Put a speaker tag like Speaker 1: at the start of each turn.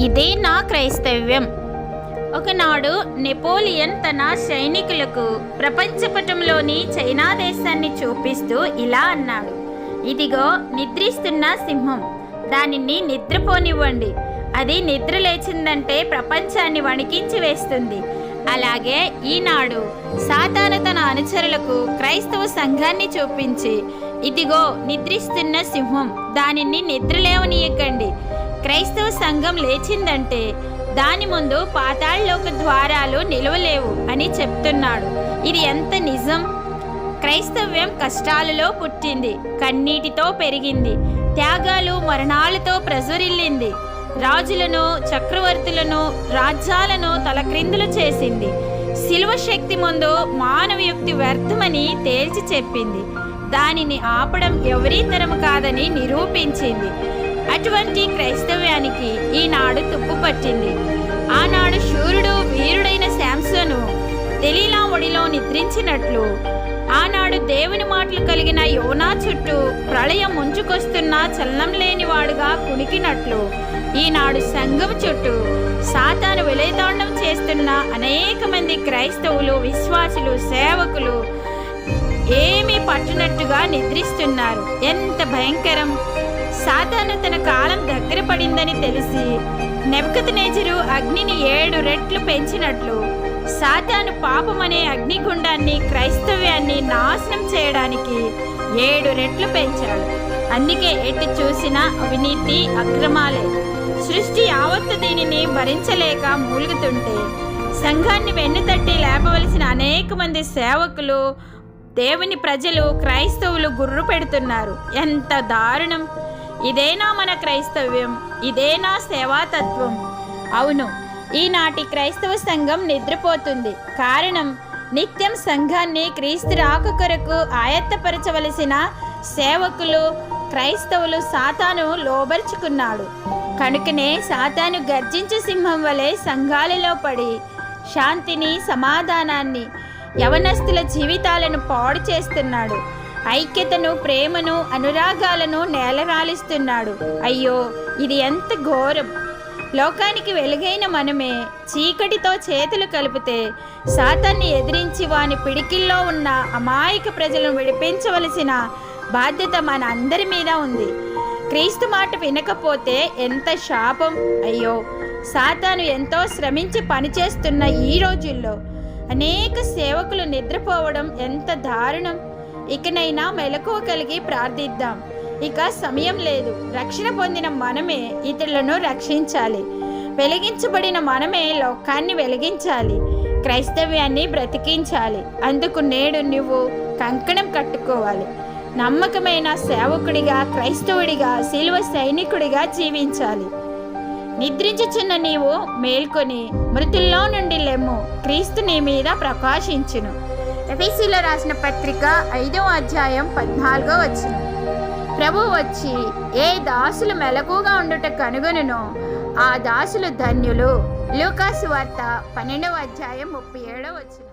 Speaker 1: ఇదే నా క్రైస్తవ్యం. ఒకనాడు నెపోలియన్ తన సైనికులకు ప్రపంచపటంలోని చైనా దేశాన్ని చూపిస్తూ ఇలా అన్నాడు. ఇదిగో నిద్రిస్తున్న సింహం. దానిని నిద్రపోనివ్వండి. అది నిద్ర లేచిందంటే ప్రపంచాన్ని వణికించి వేస్తుంది. అలాగే ఈనాడు సాతాను తన అనుచరులకు క్రైస్తవ సంఘాన్ని చూపించి ఇదిగో నిద్రిస్తున్న సింహం. దానిని నిద్రలేవనీయకండి క్రైస్తవ సంఘం లేచిందంటే దాని ముందు పాతాళలోక ద్వారాలు నిలవలేవు అని చెప్తున్నాడు. ఇది ఎంత నిజం? క్రైస్తవ్యం కష్టాలలో పుట్టింది కన్నీటితో పెరిగింది త్యాగాలు మరణాలతో ప్రజురిల్లింది రాజులను చక్రవర్తులను రాజ్యాలను తలక్రిందులు చేసింది. శిలువ శక్తి ముందు మానవ యుక్తి వ్యర్థమని తేల్చి చెప్పింది. దానిని ఆపడం ఎవరీ తరం కాదని నిరూపించింది. అటువంటి క్రైస్తవ్యానికి ఈనాడు తుప్పు పట్టింది. ఆనాడు శూరుడు వీరుడైన శాంసను దెలీలా ఒడిలో నిద్రించినట్లు ఆనాడు దేవుని మాటలు కలిగిన యోనా చుట్టూ ప్రళయం ముంచుకొస్తున్న చలనం లేనివాడుగా కుణికినట్లు ఈనాడు సంఘం చుట్టూ సాతాను విలయతాండం చేస్తున్న అనేక మంది క్రైస్తవులు విశ్వాసులు సేవకులు ఏమీ పట్టునట్టుగా నిద్రిస్తున్నారు. ఎంత భయంకరం! తన కాలం దగ్గర పడిందని తెలిసి నెబుకద్నెజరు అగ్నిని ఏడు రెట్లు పెంచినట్లు సాతాను పాపమనే అగ్నిగుండాన్ని క్రైస్తవ్యాన్ని నాశనం చేయడానికి ఏడు రెట్లు పెంచాడు. అందుకే ఎటు చూసినా అవినీతి అక్రమాలే. సృష్టి యావత్తు దీనిని భరించలేక మూలుగుతుంటే సంఘాన్ని వెన్నుతట్టి లేపవలసిన అనేక మంది సేవకులు దేవుని ప్రజలు క్రైస్తవులు గుర్రు పెడుతున్నారు. ఎంత దారుణం! ఇదేనా మన క్రైస్తవ్యం? ఇదేనా సేవాతత్వం? అవును ఈనాటి క్రైస్తవ సంఘం నిద్రపోతుంది. కారణం నిత్యం సంఘాన్ని క్రీస్తు రాక కొరకు ఆయత్తపరచవలసిన సేవకులు క్రైస్తవులు సాతాను లోబర్చుకున్నాడు. కనుకనే సాతాను గర్జించు సింహం వలె సంఘాలలో పడి శాంతిని సమాధానాన్ని యవనస్తుల జీవితాలను పాడు చేస్తున్నాడు. ఐక్యతను ప్రేమను అనురాగాలను నేలరాలిస్తున్నాడు. అయ్యో ఇది ఎంత ఘోరం. లోకానికి వెలుగైన మనమే చీకటితో చేతులు కలిపితే సాతాన్ని ఎదిరించి వాని పిడికిల్లో ఉన్న అమాయక ప్రజలను విడిపించవలసిన బాధ్యత మన అందరి మీద ఉంది. క్రీస్తు మాట వినకపోతే ఎంత శాపం. అయ్యో సాతాను ఎంతో శ్రమించి పనిచేస్తున్న ఈ రోజుల్లో అనేక సేవకులు నిద్రపోవడం ఎంత దారుణం. ఇకనైనా మెలకువ కలిగి ప్రార్థిద్దాం. ఇక సమయం లేదు. రక్షణ పొందిన మనమే ఇతరులను రక్షించాలి. వెలిగించబడిన మనమే లోకాన్ని వెలిగించాలి. క్రైస్తవ్యాన్ని బ్రతికించాలి. అందుకు నేడు నువ్వు కంకణం కట్టుకోవాలి. నమ్మకమైన సేవకుడిగా క్రైస్తవుడిగా శిలువ సైనికుడిగా జీవించాలి. నిద్రించుచున్న నీవు మేల్కొని మృతుల్లో నుండి లెమ్ము క్రీస్తు నీ మీద ప్రకాశించును. ఎఫీసీలో రాసిన పత్రిక ఐదవ అధ్యాయం పద్నాలుగో వచ్చిన ప్రభు వచ్చి ఏ దాసులు మెలకుగా ఉండుట కనుగొనునో? ఆ దాసులు ధన్యులు. లూకాసు వార్త పన్నెండవ అధ్యాయం ముప్పై ఏడవ వచ్చిన